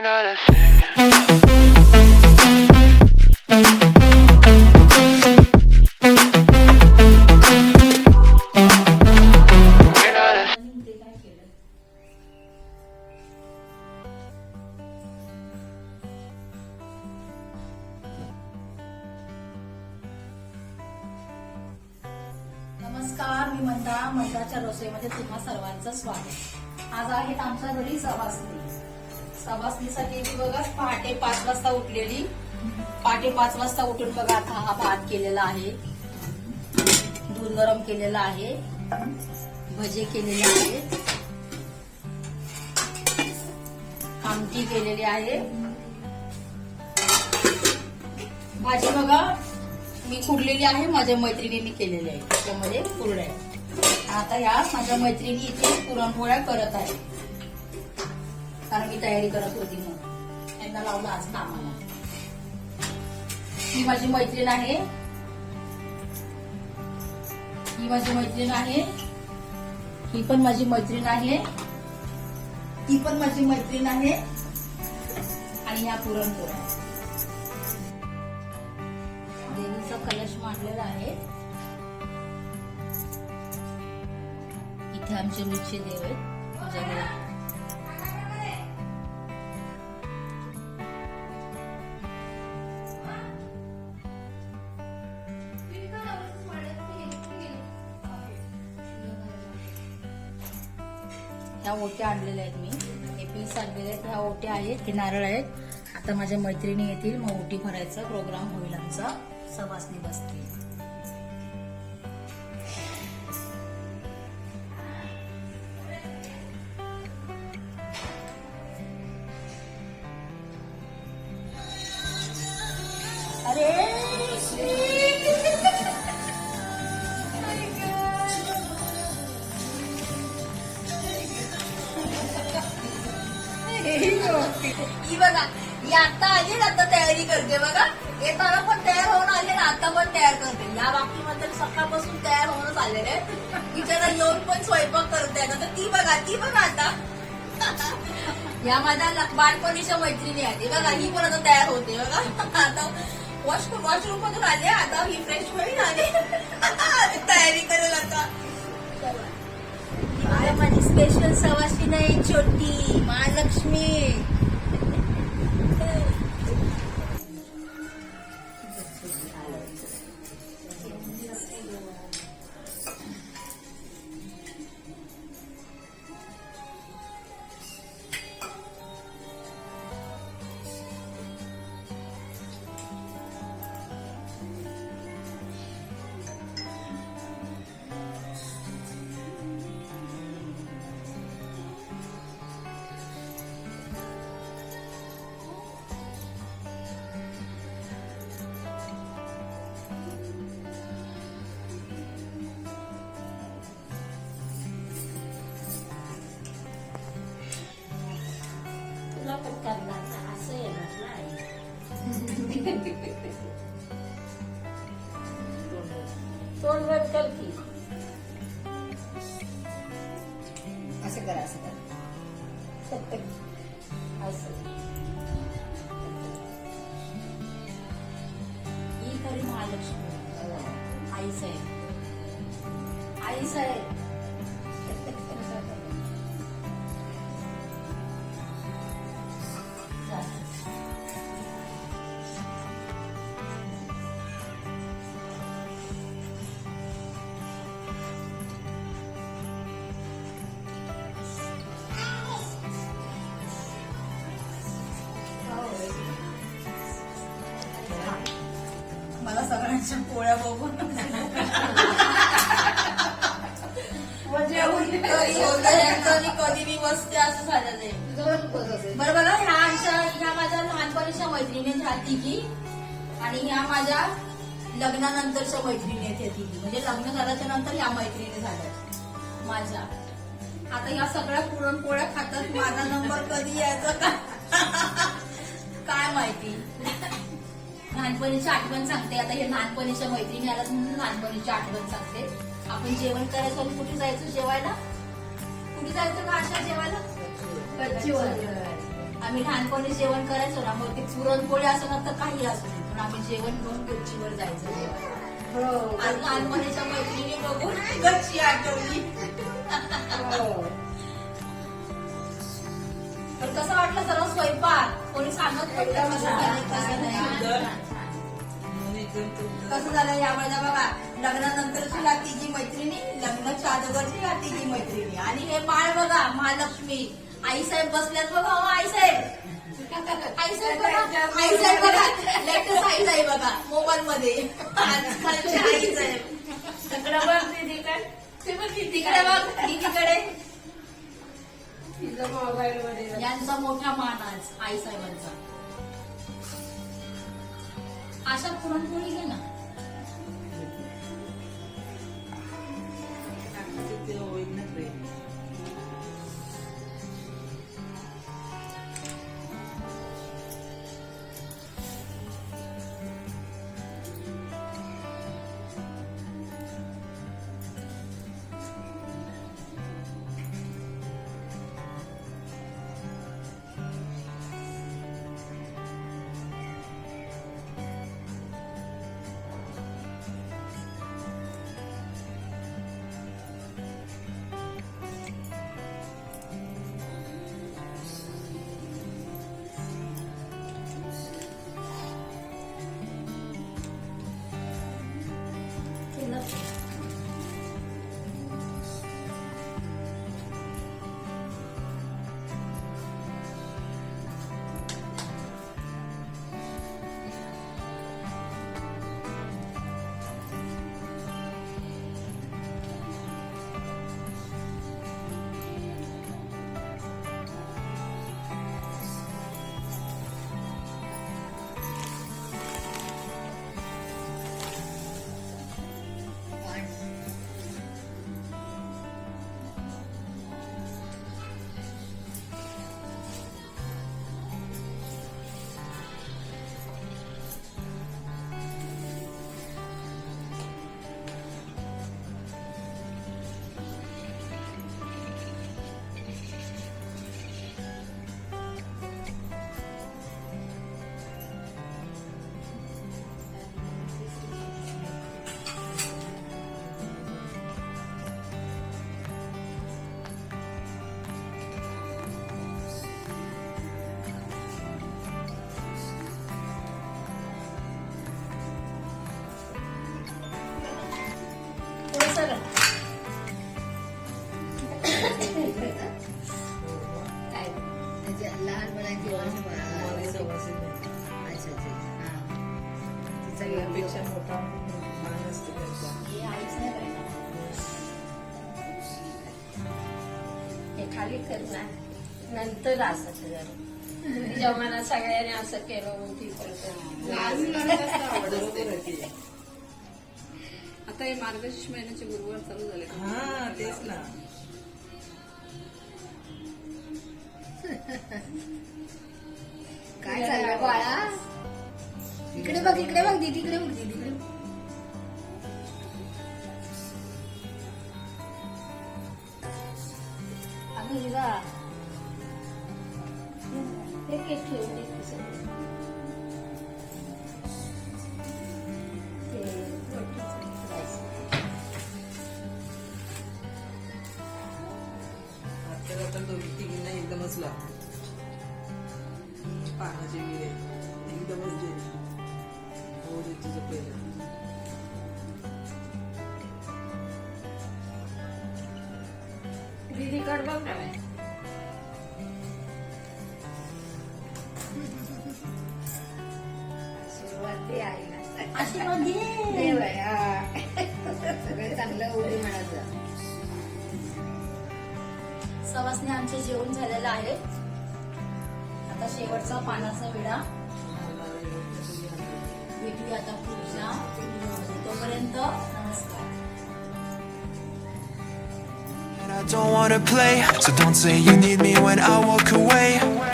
नमस्कार मी मंदा मंदाच्या रसोईमध्ये तुम्हा सर्वांचं स्वागत. आज आहेत आमच्या घरी सवासणी सवासणीसाठी मी बघा पहाटे पाच वाजता उठलेली. पहाटे पाच वाजता उठून बघा आता हा भात केलेला आहे. दूध गरम केलेला आहे. भजे केलेले आहे. आमटी केलेली आहे. भाजी बघा मी कुरलेली आहे माझ्या मैत्रिणीने केलेली आहे. त्याच्यामध्ये कुरड्या आहे. आता या माझ्या मैत्रिणी इथे पुरणपोळ्या करत आहे कारण मी तयारी करत होती म्हणून. त्यांना लावलं आज कामाला. ही माझी मैत्रीण आहे. ही माझी मैत्रीण आहे. ही पण माझी मैत्रीण आहे. ती पण माझी मैत्रीण आहे. आणि ह्या पुरणपोळ्या देवीचा कलश मांडलेला आहे. इथे आमचे रुचे देव आहेत. ह्या ओट्या आणलेल्या आहेत मी. हे पीस आणलेले आहेत. ह्या ओट्या आहेत हे नारळ आहेत. आता माझ्या मैत्रिणी येतील मग ओटी भरायचा प्रोग्राम होईल आमचा. सवासनी बसतील. ही बघा ही आता आली ना आता तयारी करते बघा. येताना पण तयार होऊन आले ना आता पण तयार करते. या बाबतीमध्ये सकाळपासून तयार होऊनच आलेले. तिच्याला येऊन पण स्वयंपाक करते ना तर ती बघा ती बघा आता. या माझ्या बालपणीच्या मैत्रिणी आली बघा ही पण आता तयार होते बघा. आता वॉशरूम वॉशरूम मधून आले आता ही फ्रेश होईल आली तयारी करेल आता. स्पेशल सवाशी नाही छोटी महालक्ष्मी. तुला पण करणार ना असं येणार नाही तोंड वर कर की असं करा असं करा असं ही खरी महालक्ष्मी आई साहेब आई साहेब मला सगळ्यांच्या पोळ्या बघून. म्हणजे कधी मी बसते असं आहे. बरं बघा ह्या आमच्या ह्या माझ्या लहानपणीच्या मैत्रिणी ह्या तिघी आणि ह्या माझ्या लग्नानंतरच्या मैत्रिणी आहेत ह्या तिघी. म्हणजे लग्न झाल्याच्यानंतर ह्या मैत्रिणी झाल्या. माझ्या. आता ह्या सगळ्या पुरणपोळ्या खातात. माझा नंबर कधी यायचा? का काय माहिती? लहानपणीची आठवण सांगते. आता हे लहानपणीच्या मैत्रिणी आल्यात म्हणून लहानपणीची आठवण सांगते. आपण जेवण करायचं आणि कुठे जायचं? जेवायला? कुठे जायचं का अशा जेवायला? गच्चीवर आम्ही लहानपणी जेवण करायचो ना मग ते पुरणपोळी असो ना तर काही असो. पण आम्ही जेवण घेऊन गच्चीवर जायचो. जेवायला. हो. आज लहानपणीच्या मैत्रिणी बघून गच्ची आठवली. हो. पण कसं वाटलं सर्व स्वयंपाक? कोणी सांगत कसं झालं? यामुळे ना बघा लग्नानंतरची ह्या तिघी मैत्रिणी लग्नाच्या अगोदरची ह्या तिघी मैत्रिणी. आणि हे बाळ बघा महालक्ष्मी. आईसाहेब बसल्यात बघा हो आईसाहेब आईसाहेब बघा आईसाहेब बघा लेटेस्ट आई आहे बघा मोबाईल मध्ये आजकालची आईसाहेब तिकडं बघ दीदीकडे ते बघ तिकडे यांचा मोठा मान आज आईसाहेबांचा अशा पुरणपोळी घे ना. लहान मुलांची वर्ष अच्छा अच्छा. हा. तिचा पेक्षा मोठा मान असतो हे. हे खाली कर ना. नंतर असं तिच्या मनात सगळ्यांनी असं केलं आता हे मार्गशीर्ष महिन्याचे गुरुवार चालू झाले. हा तेच ना. काय चाललं बाळा? इकडे बघ इकडे बघ दीदीकडे बघ दीदीकडे बघ. अगं हिरा हे केक आपल्याला तर दोघी एकदमच लाव पानाची विळे एकदमच दे हो दे तुझं पहिलं दीदीकडे बघ ना. सुरुवात ते आहे ना. सगळं चांगलं उडी म्हणायचं सवासने आमचे जेवण झालेलं आहे. आता शेवटचा पानाचा विडा. भेटूया आता पुढच्या तोपर्यंत नमस्कार. I don't wanna play, so don't say you need me when I walk away.